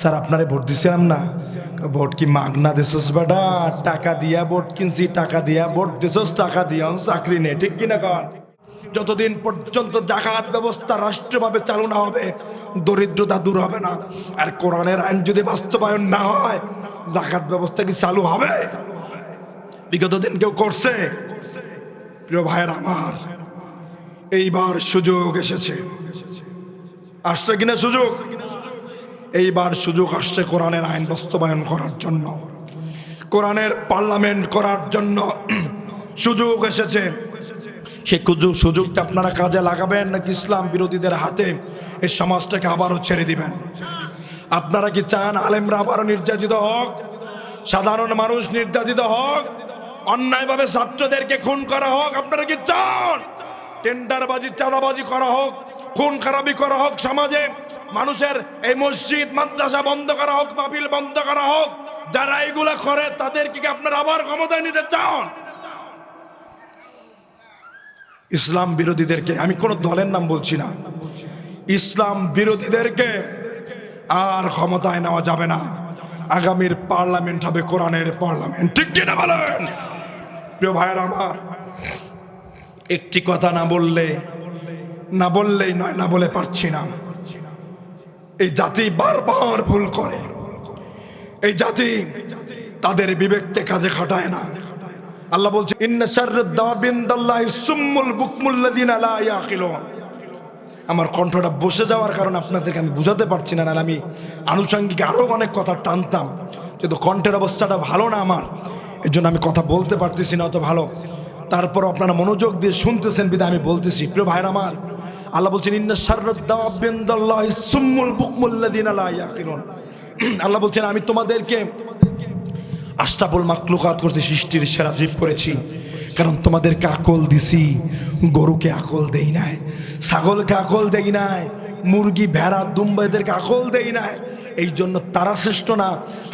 Sir, আপনারে vote দিছিলাম না। ভোট কি মাগনা দেশস বেটা? টাকা দিয়া ভোট কিনছি, টাকা দিয়া ভোট দেশস টাকা দিয়া চাকরি নেই, ঠিক কিনা কন? যতদিন পর্যন্ত জাকাত ব্যবস্থা রাষ্ট্রভাবে চালু না হবে, দরিদ্রতা দূর হবে না, আর কোরআনের আইন যদি বাস্তবায়ন না হয়, জাকাত ব্যবস্থা কি চালু হবে? বিগত দিন কেউ করছে? প্রিয় ভাইয়ের আমার, এইবার সুযোগ এসেছে। আসছে কিনা সুযোগ? এইবার সুযোগ আসছে কোরআনের আইন বাস্তবায়ন করার জন্য। কোরআনের পার্লামেন্ট করার জন্য সুযোগ এসেছে। সুযোগ সুযোগটা আপনারা কাজে লাগাবেন নাকি ইসলাম বিরোধীদের হাতে এই সমাজটাকে আবারও ছেড়ে দিবেন? আপনারা কি চান আলেমরা আবারও নির্যাতিত হোক? সাধারণ মানুষ নির্যাতিত হোক? অন্যায়ভাবে ছাত্রদেরকে খুন করা হোক? আপনারা কি চান? টেন্ডারবাজি, চাঁদাবাজি করা হোক? খুন খারাপি করা হোক সমাজে? মানুষের এই মসজিদ, মাদ্রাসা বন্ধ করা হোক, মাহফিল বন্ধ করা হোক, যারা এইগুলা করে তাদেরকে কি আপনারা আবার ক্ষমতায় নিতে চান? ইসলাম বিরোধীদেরকে, আমি কোনো দলের নাম বলছি না। ইসলাম বিরোধীদেরকে আর ক্ষমতায় নেওয়া যাবে না। আগামীর পার্লামেন্ট হবে কোরআনের পার্লামেন্ট। ঠিক কিনা বলেন? প্রিয় ভাইয়ের আমার, একটি কথা না বললে, না বললেই নয়, না বলে পারছি না। এই জাতি বারবার ভুল করে। এই জাতি তাদের বিবেককে কাজে খাটায় না। আল্লাহ বলছে আমার কণ্ঠটা বসে যাওয়ার কারণে আপনাদেরকে আমি বুঝাতে পারছি না আমি আনুষঙ্গিক আরও অনেক কথা টানতাম। কিন্তু কণ্ঠের অবস্থাটা ভালো না আমার এর জন্য আমি কথা বলতে পারতেছি না, অত ভালো। তারপর আপনারা মনোযোগ দিয়ে শুনতেছেন বিদা আমি বলতেছি। প্রিয় ভাইয়ের আমার আল্লাহ বলছেন, ইন্না শাররুদ দাওয়াবিন্দাল্লাহি সুম্মুল বুকমুল্লাযিনা লা ইয়াকিলুন। আল্লাহ বলছেন, আমি তোমাদেরকে আষ্টাবল মাকলুকাত করতে সৃষ্টির সেরা জীব করেছি। কারণ তোমাদেরকে আকল দিছি, গরুকে আকল দেই নাই, ছাগলকে আকল দেই নাই, মুরগি, ভেড়া দুম্বা এদেরকে আকল দেই নাই। এই জন্য তারা শ্রেষ্ঠ না,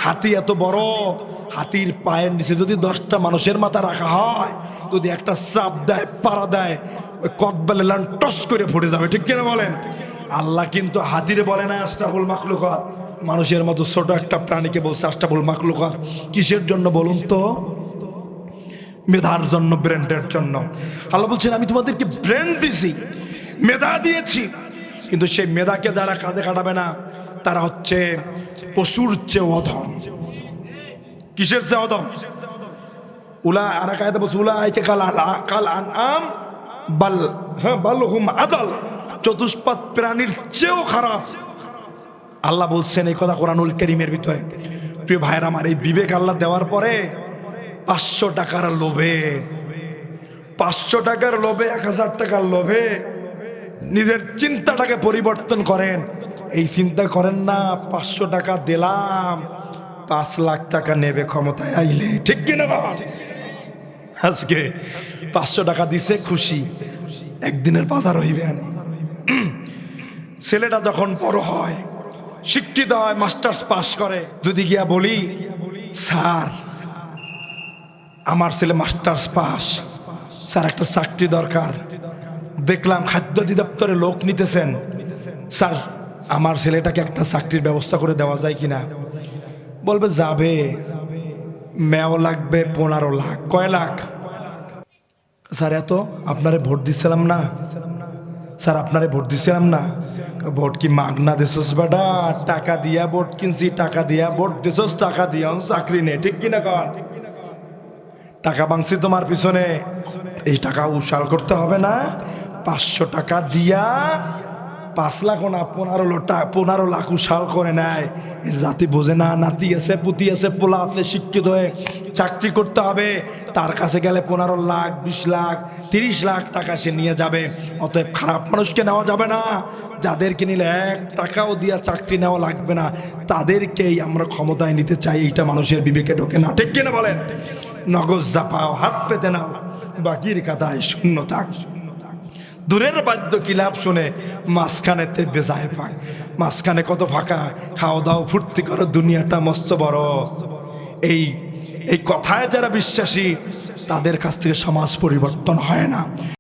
হাতি এত বড়, হাতির পায়ের নিচে যদি দশটা মানুষের মাথা রাখা হয় যদি একটা চাপ দেয় পাড়া দেয়, ওই কদবেলে লান টস করে ফুটে যাবে, ঠিক কিনা বলেন? আল্লাহ কিন্তু হাতিরে বলে না আষ্টাবুল মাকলুকাত মানুষের মতো ছোট একটা প্রাণীকে বলছে আষ্টাবুল মাকলুকাত কিসের জন্য বলুন তো? মেধার জন্য, ব্রেন্ডের জন্য। আল্লাহ বলছেন, আমি তোমাদেরকে ব্রেন দিছি, মেধা দিয়েছি। কিন্তু সেই মেধাকে যারা কাজে কাটাবে না, তারা হচ্ছে পশুর চেয়ে অধম। কিসের চেয়ে অধম? উলা আর কায়দা বলছে উলা আইকে কাল আল- কাল আন আম বাল হ্যাঁ বাল হুম আদল চতুষ্পাদ প্রাণীর চেয়েও খারাপ আল্লাহ বলছেন এই কথা কোরআনুল করিমের ভিতরে প্রিয় ভাইয়ের আমার এই বিবেক আল্লাহ দেওয়ার পরে পাঁচশো টাকার লোভে পাঁচশো টাকার লোভে এক হাজার টাকার লোভে নিজের চিন্তাটাকে পরিবর্তন করেন এই চিন্তা করেন না পাঁচশো টাকা দিলাম পাঁচ লাখ টাকা নেবে ক্ষমতায় আইলে ঠিক কিনা বাবা আজকে পাঁচশো টাকা দিছে, খুশি। একদিনের বাজার হইবে ছেলেটা যখন বড় হয়, শিক্ষিত হয়, মাস্টার্স পাস করে, যদি গিয়া বলি, স্যার, আমার ছেলে মাস্টার্স পাস। স্যার, একটা চাকরি দরকার। দেখলাম খাদ্য অধিদপ্তরে লোক নিতেছেন। স্যার, আমার ছেলেটাকে একটা চাকরির ব্যবস্থা করে দেওয়া যায় কিনা? বলবে, যাবে। মেও লাগবে, পনেরো লাখ। কয় লাখ? স্যার, এত? আপনারে ভোট দিচ্ছিলাম না। স্যার, আপনারে ভোট দিচ্ছিলাম না। ভোট কি মাগনা দেশস বেটা? টাকা দিয়া ভোট কিনছি, টাকা দিয়া ভোট দেশস টাকা দিয়া চাকরি নেই। ঠিক কিনা কন? টাকা বাংছি তোমার পিছনে। এই টাকা উশাল করতে হবে না। পাঁচশো টাকা দিয়া পাঁচ লাখ না পনেরো লোটা পনেরো লাখ উশাল করে নেয়। এর জাতি বোঝে না, নাতি আছে, পুতি আছে, পোলা আছে, শিক্ষিত হয়ে চাকরি করতে হবে। তার কাছে গেলে পনেরো লাখ, বিশ লাখ, তিরিশ লাখ টাকা সে নিয়ে যাবে। অতএব খারাপ মানুষকে নেওয়া যাবে না। যাদেরকে নিলে এক টাকাও দিয়া চাকরি নেওয়া লাগবে না, তাদেরকেই আমরা ক্ষমতায় নিতে চাই। এইটা মানুষের বিবেকে ঢোকে না। ঠিক কিনা বলেন? নগজ জাপাও হাত পেতে নাও। বাকির কাদায় শূন্য থাক। দূরের বাদ্য কিলাপ শুনে মাঝখানেতে বেজায় পায়। মাঝখানে কত ফাঁকা খাওয়া দাওয়া ফুর্তি করো, দুনিয়াটা মস্ত বড়। এই এই কথায় যারা বিশ্বাসী, তাদের কাছ থেকে সমাজ পরিবর্তন হয় না।